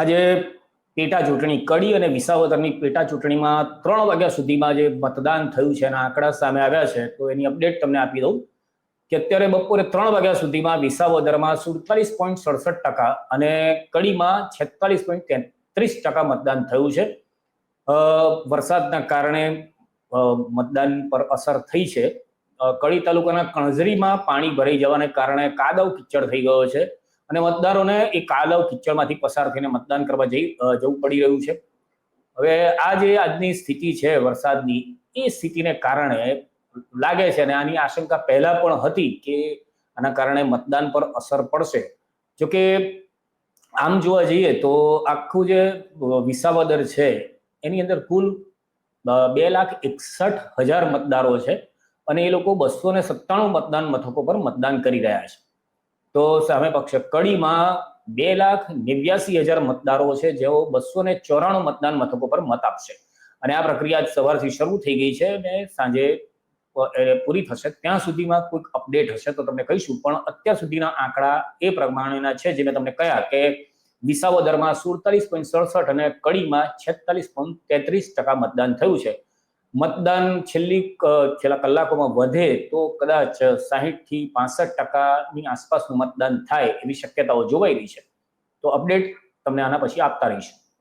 આજે પેટા ચૂંટણી કડી અને વિસાવદરની પેટા ચૂંટણીમાં ત્રણ વાગ્યા સુધીમાં જે મતદાન થયું છે એના આંકડા સામે આવ્યા છે, તો એની અપડેટ તમને આપી દઉં કે અત્યારે બપોરે ત્રણ વાગ્યા સુધીમાં વિસાવદરમાં સુડતાલીસ પોઈન્ટ સડસઠ ટકા અને કડીમાં છેતાલીસ પોઈન્ટ તેત્રીસ ટકા મતદાન થયું છે. વરસાદના કારણે મતદાન પર અસર થઈ છે. કડી તાલુકાના કણઝરીમાં પાણી ભરાઈ જવાને કારણે કાદવ કિચડ થઈ ગયો છે. અને મતદારોને એ કાલવ કિચડમાંથી પસાર થઈને મતદાન કરવા જઈ જવું પડી રહ્યું છે. હવે આ જે આજની સ્થિતિ છે, વરસાદની, એ સ્થિતિને કારણે લાગે છે અને આની આશંકા પહેલા પણ હતી કે આના કારણે મતદાન પર અસર પડશે. જોકે આમ જોવા જઈએ તો આખું જે વિસાવદર છે, એની અંદર કુલ બે લાખ એકસઠ હજાર મતદારો છે અને એ લોકો બસો ને સત્તાણું મતદાન મથકો પર મતદાન કરી રહ્યા છે. તો સામે પક્ષે કડીમાં બે લાખ નેવ્યાસી હજાર મતદારો છે, જેઓ બસો ને ચોરાણું મતદાન મથકો પર મત આપશે. અને આ પ્રક્રિયા આજ સવારથી શરૂ થઈ ગઈ છે અને સાંજે પૂરી થશે. ત્યાં સુધીમાં કોઈક અપડેટ હશે તો તમને કહીશું, પણ અત્યાર સુધીના આંકડા એ પ્રમાણેના છે, જે મેં તમને કહ્યા કે વિસાવદરમાં સુડતાલીસ પોઈન્ટ સડસઠ અને કડીમાં છેતાલીસ પોઈન્ટ તેત્રીસ ટકા મતદાન થયું છે. મતદાન છેલ્લી છેલ્લા કલાકોમાં વધે તો કદાચ સાહીઠથી પાસઠ ટકાની આસપાસનું મતદાન થાય એવી શક્યતાઓ જોવાઈ રહી છે. તો અપડેટ તમને આના પછી આપતા રહીશું.